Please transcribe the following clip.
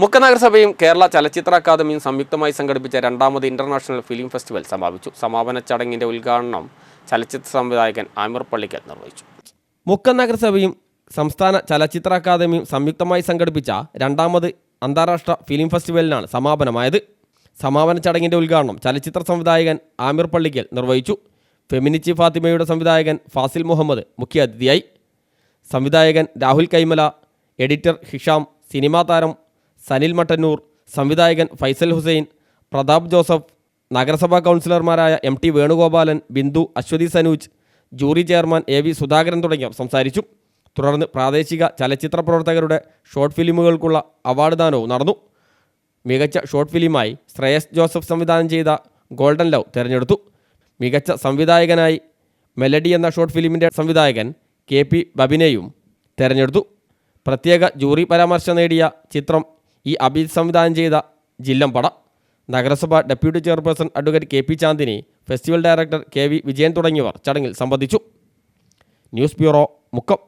മുക്ക നഗരസഭയും കേരള ചലച്ചിത്ര അക്കാദമിയും സംയുക്തമായി സംഘടിപ്പിച്ച രണ്ടാമത് ഇന്റർനാഷണൽ ഫിലിം ഫെസ്റ്റിവൽ സമാപിച്ചു. സമാപന ചടങ്ങിന്റെ ഉദ്ഘാടനം ചലച്ചിത്ര സംവിധായകൻ ആമിർ പള്ളിക്കൽ നിർവഹിച്ചു. മുക്ക നഗരസഭയും സംസ്ഥാന ചലച്ചിത്ര അക്കാദമിയും സംയുക്തമായി സംഘടിപ്പിച്ച രണ്ടാമത് അന്താരാഷ്ട്ര ഫിലിം ഫെസ്റ്റിവലിനാണ് സമാപനമായത്. സമാപന ചടങ്ങിന്റെ ഉദ്ഘാടനം ചലച്ചിത്ര സംവിധായകൻ ആമിർ പള്ളിക്കൽ നിർവഹിച്ചു. ഫെമിനിച്ചി ഫാത്തിമയുടെ സംവിധായകൻ ഫാസിൽ മുഹമ്മദ് മുഖ്യാതിഥിയായി. സംവിധായകൻ രാഹുൽ കൈമല എഡിറ്റർ ഹിഷാം സിനിമാ താരം സനിൽ മട്ടന്നൂർ സംവിധായകൻ ഫൈസൽ ഹുസൈൻ പ്രതാപ് ജോസഫ് നഗരസഭാ കൗൺസിലർമാരായ M T Venugopalan Bindu Ashwathi Sanuj jury chairman A V Sudhakaran തുടങ്ങിയവർ സംസാരിച്ചു. തുടർന്ന് പ്രാദേശിക ചലച്ചിത്ര പ്രവർത്തകരുടെ ഷോർട്ട് ഫിലിമുകൾക്കുള്ള അവാർഡ് ദാനവും നടന്നു. മികച്ച ഷോർട്ട് ഫിലിമായി ശ്രേയസ് ജോസഫ് സംവിധാനം ചെയ്ത ഗോൾഡൻ ലവ് തിരഞ്ഞെടുത്തു. മികച്ച സംവിധായകനായി മെലഡി എന്ന ഷോർട്ട് ഫിലിമിന്റെ സംവിധായകൻ കെ പി ബബിനെയും തിരഞ്ഞെടുത്തു. പ്രത്യേക ജൂറി പരാമർശം നേടിയ ചിത്രം ഈ അബീദ് സംവിധാനം ചെയ്ത ജില്ലംപട നഗരസഭ deputy chairperson advocate K P Chandini festival director K V Vijayan തുടങ്ങിയവർ ചടങ്ങിൽ സംബന്ധിച്ചു. News bureau Mukkam.